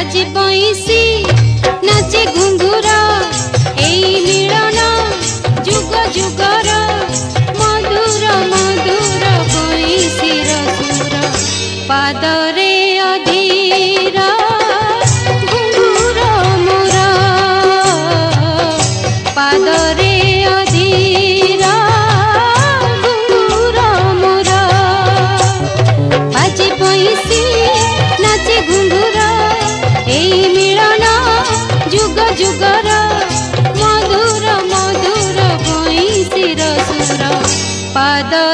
বাজে বইসি নাচে ঘুঙ্গুর এই মিলন যুগ যুগর, মধুর মধুর বইসির সুর পাদরে অধীর ঘুঙ্গুর মোর। পাদরে ଯୁଗର ମଧୁର ମଧୁର ବଇଁଶିର ସୁର ପାଦରେ